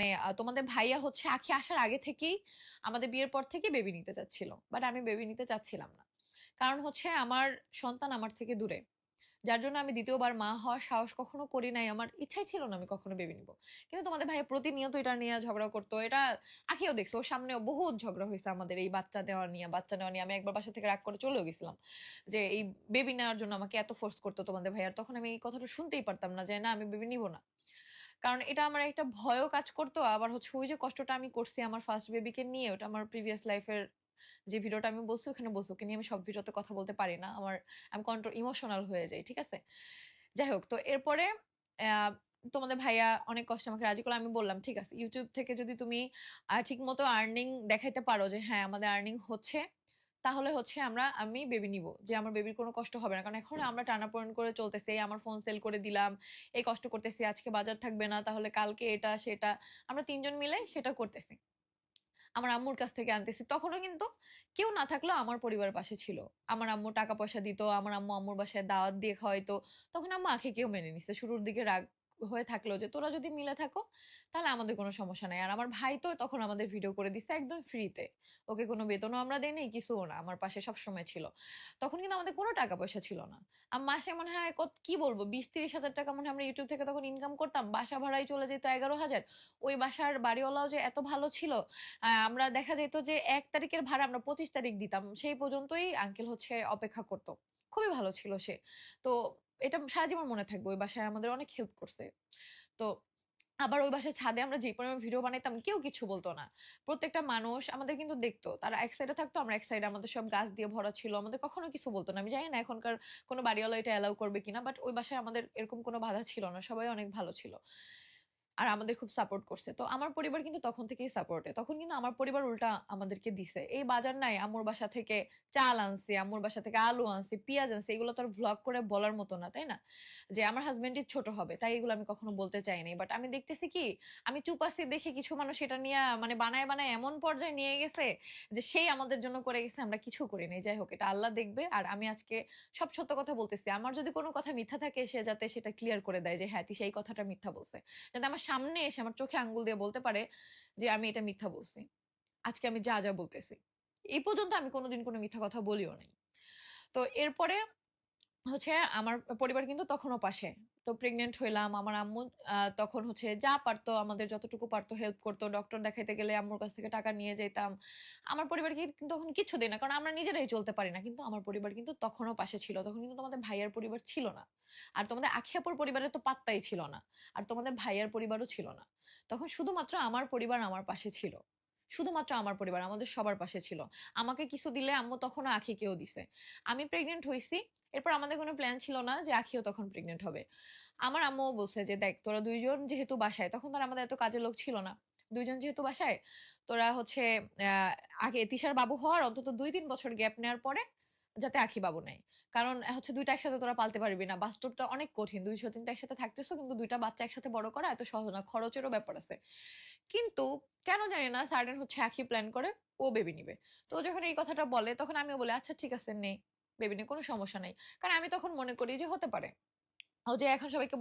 মানে তোমাদের ভাইয়া হচ্ছে আখি আসার আগে থেকেই আমাদের বিয়ের পর থেকে বেবি নিতে চাচ্ছিল বাট আমি বেবি নিতে চাচ্ছিলাম না। কারণ হচ্ছে আমার সন্তান আমার থেকে দূরে, যার জন্য আমি দ্বিতীয়বার মা হওয়ার সাহস কখনো করি নাই, আমার ইচ্ছাই ছিল না আমি কখনো বেবি নিব। কিন্তু তোমাদের ভাইয়া প্রতিনিয়ত এটা নিয়ে ঝগড়া করতো, এটা আখিও দেখছ, ওর সামনেও বহুত ঝগড়া হয়েছে আমাদের এই বাচ্চা দেওয়া নিয়ে, বাচ্চা নেওয়া নিয়ে। আমি একবার বাসা থেকে রাগ করে চলেও গেছিলাম যে, এই বেবি নেওয়ার জন্য আমাকে এত ফোর্স করতো তোমাদের ভাইয়ার তখন আমি এই কথাটা শুনতেই পারতাম না যে, না, আমি বেবি নিব না। কারণ এটা আমার একটা ভয়ও কাজ করতো। আবার হচ্ছে ওই যে কষ্টটা আমি করছি আমার ফার্স্ট বেবিকে নিয়ে, ওটা আমার প্রিভিয়াস লাইফের যে ভিডিওটা আমি বলছি, ওখানে বলছি, ওকে নিয়ে আমি সব ভিডিওতে কথা বলতে পারি না। আমার আমি কন্ট্রোল ইমোশনাল হয়ে যাই, ঠিক আছে? যাই হোক, তো এরপরে তোমাদের ভাইয়া অনেক কষ্ট আমাকে রাজি করল। আমি বললাম, ঠিক আছে ইউটিউব থেকে যদি তুমি ঠিক মতো আর্নিং দেখাইতে পারো যে হ্যাঁ আমাদের আর্নিং হচ্ছে তাহলে হচ্ছে আমরা আমি বেবি নিব যে আমার বেবির কোনো কষ্ট হবে না। কারণ এখন আমরা টানাপোড়েন করে চলতেছি আমার ফোন সেল করে দিলাম এই কষ্ট করতেছি আজকে বাজার থাকবে না তাহলে কালকে এটা সেটা। আমরা তিনজন মিলে সেটা করতেছি। আমার আম্মুর কাছ থেকে আনতেছি। তখনও কিন্তু কেউ না থাকলেও আমার পরিবার পাশে ছিল। আমার আম্মু টাকা পয়সা দিত আমার আম্মু আম্মুর বাসায় দাওয়াত দিয়ে খাওয়াইতো। তখন আম্মু আখে কেউ মেনে নিছে। শুরুর দিকে রাগ হয়ে থাকল যে, তোরা যদি মিলে থাকো, তাহলে আমাদের কোনো সমস্যা নাই। আর আমার ভাই তো তখন আমাদের ভিডিও করে দিচ্ছে একদম ফ্রিতে ওকে কোনো বেতনও আমরা দেই নাই কিছুও না, আমার পাশে সব সময় ছিল। তখন কিন্তু আমাদের কোনো টাকা পয়সা ছিল না। আর মাসে মনে হয় কত, কি বলব বিশ তিরিশ হাজার টাকা মনে হয় আমরা ইউটিউব থেকে তখন ইনকাম করতাম, বাসা ভাড়াই চলে যেত এগারো হাজার। ওই বাসার বাড়িওয়ালাও যে এত ভালো ছিল আমরা দেখা যেত যে, এক তারিখের ভাড়া আমরা পঁচিশ তারিখ দিতাম, সেই পর্যন্তই আঙ্কেল হচ্ছে অপেক্ষা করতো। খুবই ভালো ছিল সে। তো এটা সারা জীবন মনে থাকবে ওই বাসায় আমাদের অনেক হেল্প করছে। তো আবার ওই বাসায় ছাদে আমরা যে পরিমাণ ভিডিও বানাইতাম, কেউ কিছু বলতো না। প্রত্যেকটা মানুষ আমাদের কিন্তু দেখতো, তারা এক সাইডে থাকতো, আমরা এক সাইডে আমাদের সব গাছ দিয়ে ভরা ছিল, আমাদের কখনো কিছু বলতো না। আমি জানি না এখনকার কোনো বাড়িওয়ালা এটা অ্যালাউ করবে কিনা বাট ওই বাসায় আমাদের এরকম কোনো বাধা ছিল না, সবাই অনেক ভালো ছিল। আর আমাদের খুব সাপোর্ট করছে। তো আমার পরিবার কিন্তু তখন থেকেই সাপোর্টে তখন কিন্তু আমার পরিবার উল্টা আমাদেরকে দিছে। এই বাজার নাই, আম্মুর বাসা থেকে চাল আনছি, আম্মুর বাসা থেকে আলু আনছি, পেঁয়াজ আনছি, এগুলো তো আর ভ্লগ করে বলার মতো না, তাই না? যে আমার হাজবেন্ডই ছোট হবে, তাই এগুলো আমি কখনো বলতে চাইনি বাট আমি দেখতেছি কি, আমি চুপ আছি দেখে কিছু মানুষ এটা নিয়ে মানে বানায় বানায় এমন পর্যায়ে নিয়ে গেছে যে সেই আমাদের জন্য করে গেছে, আমরা কিছু করিনি যাই হোক, এটা আল্লাহ দেখবে। আর আমি আজকে সব সত্য কথা বলতেছি। আমার যদি কোনো কথা মিথ্যা থাকে, সে যাতে সেটা ক্লিয়ার করে দেয় যে হ্যাঁ তুই সেই কথাটা মিথ্যা বলছে। যাতে আমার সামনে এসে আমার চোখে আঙ্গুল দিয়ে বলতে পারে যে, আমি এটা মিথ্যা বলছি। আজকে আমি যা যা বলতেছি। এই পর্যন্ত আমি কোনোদিন কোনো মিথ্যা কথা বলিও নাই। তো এরপরে হচ্ছে আমার পরিবার কিন্তু তখনও পাশে। তো প্রেগনেন্ট হইলাম, আমার আম্মু তখন হচ্ছে যা পারতো, আমাদের যতটুকু পারতো হেল্প করতো। ডক্টর দেখাইতে গেলে আম্মুর কাছ থেকে টাকা নিয়ে যেতাম। আমার পরিবার কিন্তু তখন কিছু দেয় না, কারণ আমরা নিজেরাই চলতে পারি না। কিন্তু আমার পরিবার কিন্তু তখনও পাশে ছিল, তখন কিন্তু তোমাদের ভাইয়ার পরিবার ছিল না। আর তোমাদের আখিয়াপুর পরিবারের তো পাত্তাই ছিল না, আর তোমাদের ভাইয়ার পরিবারও ছিল না। তখন শুধুমাত্র আমার পরিবার আমার পাশে ছিল। শুধুমাত্র আমার পরিবার, আমাদের সবার পাশে ছিল। আমাকে কিছু দিলে আম্মু তখনও আখিকেও দিছে। আমি প্রেগনেন্ট হয়েছি এরপর আমাদের কোনো প্ল্যান ছিল না যে আখিও তখন প্রেগনেন্ট হবে। আমার আম্মুও বলছে যে, দেখ, তোরা দুইজন যেহেতু বাসায়, তখন আর আমাদের এত কাজের লোক ছিল না। দুইজন যেহেতু বাসায়, তোরা হচ্ছে আগে তিশার বাবু হওয়ার অন্তত দুই তিন বছর গ্যাপ নেওয়ার পরে যাতে আখি বাবু নেয়। কারণ হচ্ছে দুইটা একসাথে তোরা পালতে পারবি না। বাস্তবটা অনেক কঠিন। দুইশো তিনটা একসাথে থাকতেছো, কিন্তু দুইটা বাচ্চা একসাথে বড় করা এত সহজ না। খরচেরও ব্যাপার আছে। কিন্তু কেন জানি না সার্ডেন হচ্ছে একই প্ল্যান করে, ও বেবি নিবে। তো যখন এই কথাটা বলে, তখন আমিও বলি আচ্ছা ঠিক আছে, নে বেবি নিয়ে কোনো সমস্যা নেই। কারণ আমি তখন মনে করি যে হতে পারে। ও যে এখন সবাইকে